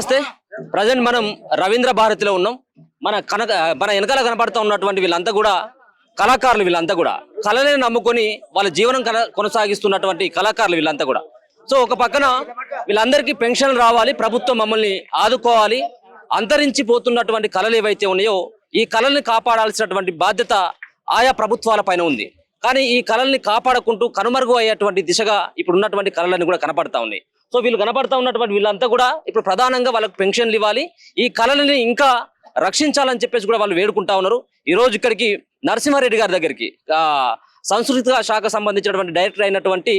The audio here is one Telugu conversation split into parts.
నమస్తే. ప్రజెంట్ మనం రవీంద్ర భారతిలో ఉన్నాం. మన కనక మన వెనకాల కనపడుతూ ఉన్నటువంటి వీళ్ళంతా కూడా కళాకారులు వీళ్ళంతా కూడా. కళని నమ్ముకొని వాళ్ళ జీవనం కన కొనసాగిస్తున్నటువంటి కళాకారులు వీళ్ళంతా కూడా. సో ఒక పక్కన వీళ్ళందరికీ పెన్షన్లు రావాలి ప్రభుత్వం మమ్మల్ని ఆదుకోవాలి అంతరించిపోతున్నటువంటి కళలు ఏవైతే ఉన్నాయో ఈ కళల్ని కాపాడాల్సినటువంటి బాధ్యత ఆయా ప్రభుత్వాల పైన ఉంది. కానీ ఈ కళల్ని కాపాడుకుంటూ కనుమరుగు అయ్యేటువంటి దిశగా ఇప్పుడు ఉన్నటువంటి కళలన్నీ కూడా కనపడతా ఉన్నాయి. సో వీళ్ళు కనపడతా ఉన్నటువంటి వీళ్ళంతా కూడా ఇప్పుడు ప్రధానంగా వాళ్ళకి పెన్షన్లు ఇవ్వాలి. ఈ కళలని ఇంకా రక్షించాలని చెప్పేసి కూడా వాళ్ళు వేడుకుంటా ఉన్నారు. ఈ రోజు ఇక్కడికి నరసింహారెడ్డి గారి దగ్గరికి సంస్కృతిక శాఖ సంబంధించినటువంటి డైరెక్టర్ అయినటువంటి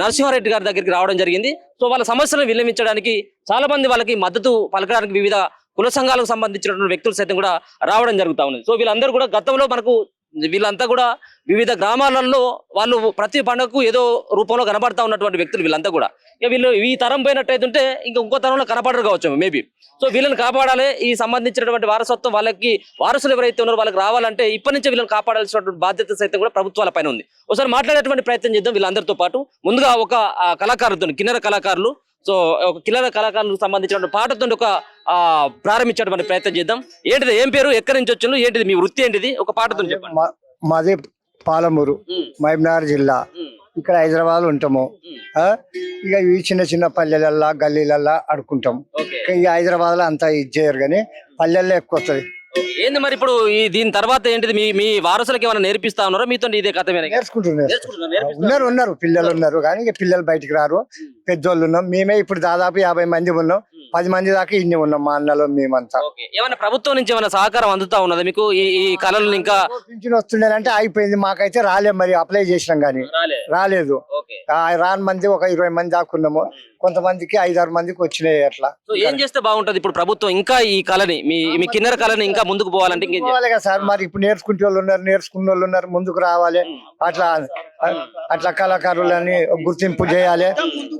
నరసింహారెడ్డి గారి దగ్గరికి రావడం జరిగింది. సో వాళ్ళ సమస్యలను విన్నవించడానికి చాలా మంది వాళ్ళకి మద్దతు పలకడానికి వివిధ కుల సంఘాలకు సంబంధించినటువంటి వ్యక్తులు సైతం కూడా రావడం జరుగుతూ ఉంది. సో వీళ్ళందరూ కూడా గతంలో మనకు వీళ్ళంతా కూడా వివిధ గ్రామాలలో వాళ్ళు ప్రతి పండుగకు ఏదో రూపంలో కనబడతా ఉన్నటువంటి వ్యక్తులు వీళ్ళంతా కూడా. ఇక వీళ్ళు ఈ తరం పోయినట్టయితుంటే ఇంకా ఇంకో తరంలో కనపడరు కావచ్చు మేబీ. సో వీళ్ళని కాపాడాలి. ఈ సంబంధించినటువంటి వారసత్వం వాళ్ళకి వారసులు ఎవరైతే ఉన్నారో వాళ్ళకి రావాలంటే ఇప్పటి నుంచి వీళ్ళని కాపాడాల్సినటువంటి బాధ్యత సైతం కూడా ప్రభుత్వాల పైన ఉంది. ఒకసారి మాట్లాడేటువంటి ప్రయత్నం చేద్దాం వీళ్ళందరితో పాటు. ముందుగా ఒక ఆ, కిన్నెర కళాకారులు సో ఒక కిన్నెర కళాకారులకు సంబంధించిన పాటతో ఒక ప్రారంభించేటువంటి ప్రయత్నం చేద్దాం. ఏంటిది? ఏం పేరు? ఎక్కడి నుంచి వచ్చిండ్రు? ఏంటిది? మీ వృత్తి ఏంటిది? ఒక పాటతో చెప్పండి. మాది పాలమూరు మహబూబ్నగర్ జిల్లా. ఇక్కడ హైదరాబాద్ ఉంటాము? ఇక ఈ చిన్న చిన్న పల్లెలల్లా గల్లీలల్లా ఆడుకుంటాం. ఇక ఈ హైదరాబాద్లో అంతా ఇది చేయరు కానీ పల్లెల్లో ఎక్కువ వస్తుంది. ఏంది మరి ఇప్పుడు ఈ దీని తర్వాత ఏంటిది? మీ మీ వారసులకి ఏమైనా నేర్పిస్తా ఉన్నారా? మీతో ఇదే కథ మీద నేర్చుకుంటున్నారు ఉన్నారు ఉన్నారు. పిల్లలు ఉన్నారు కానీ ఇక పిల్లలు బయటికి రారు. పెద్దోళ్ళు ఉన్నాం. మేమే ఇప్పుడు దాదాపు యాభై మంది ఉన్నాం. పది మంది దాకా ఇన్ని ఉన్నాం మా అన్నలు మేమంతా. ఏమైనా ప్రభుత్వం నుంచి ఏమైనా సహకారం అందుతా ఉన్నదా మీకు? ఈ ఈ కళలను ఇంకా పింఛన్ వస్తుండేనంటే అయిపోయింది. మాకైతే రాలే మరి. అప్లై చేసినాం కానీ. రాలే. రాలేదు. రాని మంది ఒక ఇరవై మంది దాకా ఉన్నాము. కొంతమందికి ఐదారు మందికి వచ్చినాయి అట్లా. సో ఏం చేస్తే బాగుంటది? ఇప్పుడు ప్రభుత్వం ఇంకా ఈ కళని మీ మీ కిన్నెర కళని ఇంకా ముందుకు పోవాలంటే ఇంకేం చేయాలి? పోవాలి కదా సార్. మరి ఇప్పుడు నేర్చుకుంటే వాళ్ళు ఉన్నారు నేర్చుకున్న వాళ్ళు ఉన్నారు ముందుకు రావాలి. అట్లా అట్లా కళాకారులని గుర్తింపు చేయాలి.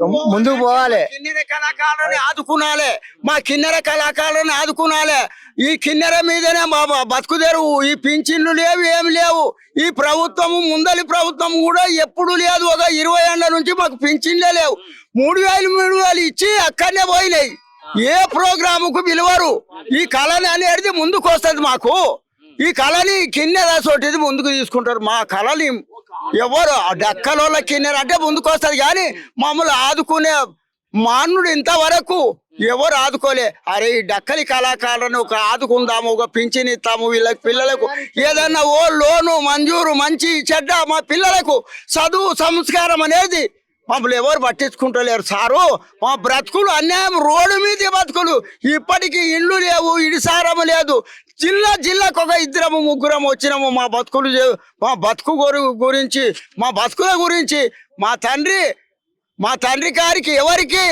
ముందుకు పోవాలి. కిన్నెర కళాకారుని ఆదుకునాలే. మా కిన్నెర కళాకారుని ఆదుకునాలే. ఈ కిన్నెర మీదనే మా బ- బతుకుదేరు ఈ పింఛన్లు లేవు ఏమి లేవు. ఈ ప్రభుత్వము ముందలి ప్రభుత్వం కూడా ఎప్పుడు లేదు. ఒక ఇరవై ఏళ్ళ నుంచి మాకు పింఛన్లే లేవు. మూడు వేలు మూడు వేలు ఇచ్చి అక్కడనే పోయినాయి. ఏ ప్రోగ్రాముకు పిలువరు. ఈ కళని అనేది ముందుకు వస్తుంది మాకు. ఈ కళని కిన్నెర సోటిది ముందుకు తీసుకుంటారు. మా కళని ఎవరు డక్కలోళ్ళ కిన్నెర అంటే ముందుకు వస్తుంది కానీ మమ్మల్ని ఆదుకునే మానుడు ఇంతవరకు ఎవరు ఆదుకోలే. అరే ఈ డక్కలి కళాకారులను ఒక ఆదుకుందాము ఒక పింఛన్ ఇస్తాము వీళ్ళకి పిల్లలకు ఏదన్నా ఓ లోను మంజూరు మంచి చెడ్డ మా పిల్లలకు చదువు సంస్కారం అనేది మమ్మల్ని ఎవరు పట్టించుకుంటలేరు సారు. మా బ్రతుకులు అన్యాయం రోడ్డు మీద బతుకులు ఇప్పటికీ ఇండ్లు లేవు ఇడిసారము లేదు. జిల్లా జిల్లాకు ఒక ఇద్దరము ముగ్గురము వచ్చినాము మా బతుకులు మా బతుకు గురించి మా బతుకుల గురించి. మా తండ్రి మా తండ్రి గారికి ఎవరికి?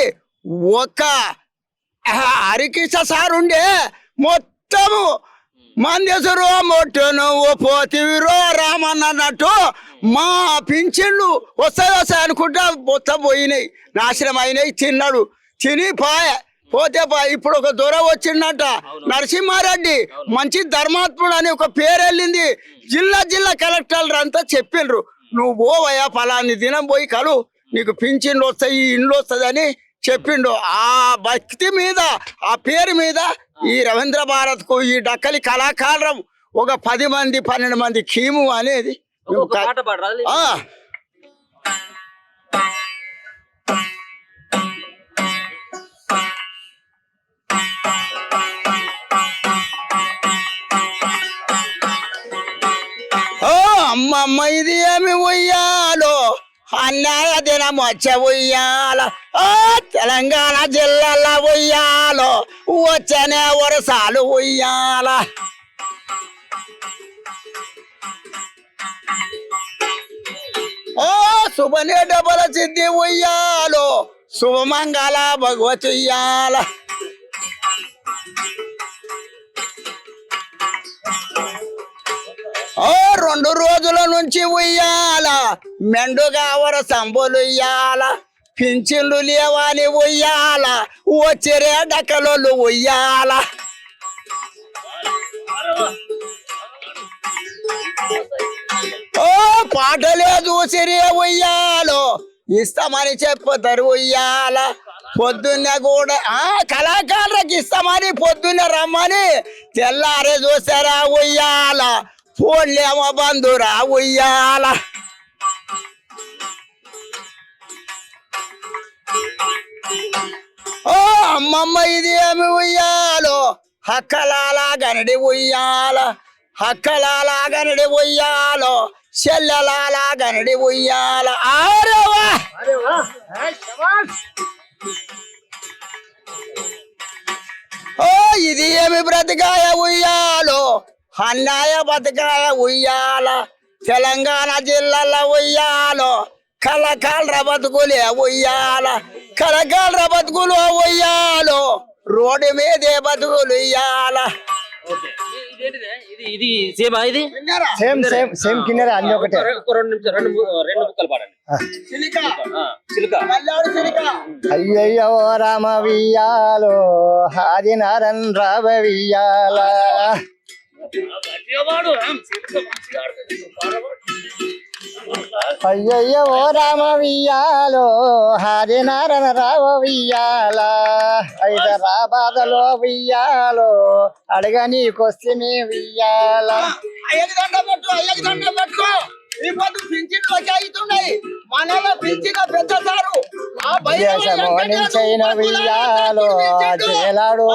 ఒక హరికృష్ణ సార్ ఉండే మొత్తము మందేశ్వరు మొట్టను ఓ పోతివిరో రామన్న అన్నట్టు మా పింఛన్లు వస్తాయి వస్తాయి అనుకుంటా మొత్తం పోయినాయి. నాశనం అయినాయి తిన్నాడు. తిని పాయ. పోతే పా ఇప్పుడు ఒక దొర వచ్చిండట నరసింహారెడ్డి మంచి ధర్మాత్ముడు అని ఒక పేరు వెళ్ళింది. జిల్లా జిల్లా కలెక్టర్లు అంతా చెప్పిండ్రు నువ్వు పోవయ్యా ఫలాని దినం పోయి కలు. నీకు పింఛన్లు వస్తాయి ఇండ్లు వస్తుంది అని చెప్పిండు ఆ భక్తి మీద ఆ పేరు మీద ఈ రవీంద్ర భారత్కు ఈ డక్కలి కళాకారం ఒక పది మంది పన్నెండు మంది కీము అనేది అమ్మమ్మ ఇది ఏమి ఉయ్యాలో? అన్యాయ దినం వచ్చే ఉయ్యాల ఓ తెలంగాణ జిల్లాల ఉయ్యాలో వచ్చనే వరసాలు ఉయ్యాల. ఓ శుభనే డబల సిద్ధి ఉయ్యాలో శుభమంగళ భగవతి రెండు రోజుల నుంచి ఉయ్యాల. మెండుగా వర సంబులు ఉయ్యాల. పింఛన్లు లేవని ఉయ్యాల. వచ్చిరే డక్కలోళ్ళు ఉయ్యాల. ఓ పాటలే చూసిరే ఉయ్యాలో. ఇస్తామని చెప్పుతారు ఉయ్యాల. పొద్దున్నే కూడా ఆ కళాకారులకు ఇస్తామని పొద్దున్నే రమ్మని తెల్లారే చూసారా ఉయ్యాల. ఫోన్లేమో బంధురా ఉయ్యాల ఓ అమ్మమ్మ ఇది ఏమి ఉయ్యాలో హక్కలాల గనడి ఉయ్యాల హక్కలాల గనడి ఉయ్యాలో చెల్లెలాల గనడి ఉయ్యాల ఆరేవా ఓ ఇది ఏమి బ్రతికాయ ఉయ్యాలో అన్నాయ బతకాయ ఉయ్యాల తెలంగాణ జిల్లాలో ఉయ్యాలో కలకాల బతుకులే ఉయ్యాల కలకాల బతుకులు ఉయ్యాలో రోడ్డు మీదే బతుకులు ఇది ఇది సేమా ఇది? సేమ్ సేమ్ సేమ్ కిన్నెర అన్ని ఒకటే. ఒక రెండు నిమిషాలు రెండు ము- రెండు ముక్కలు పాడండి. ఆ, చిలుక. అయ్యయ్యో రామ వియ్యాలో ఆది నారన్ రావ వియ్యాల అయ్యయ్యో రామ వియ్యాలో హరి నారన రావ వియ్యాల హైదరాబాదలో వియ్యాలో అడగ నీకొస్తే వియ్యాల. అయ్యకి దండం పెట్టు అయ్యకి దండం పెట్టుకో ఈ పొద్దు పింఛన్లు వచ్చి అవుతున్నాయి. మనలో పింఛన్ పెద్ద సారు. వియ్యాలో జేలాడు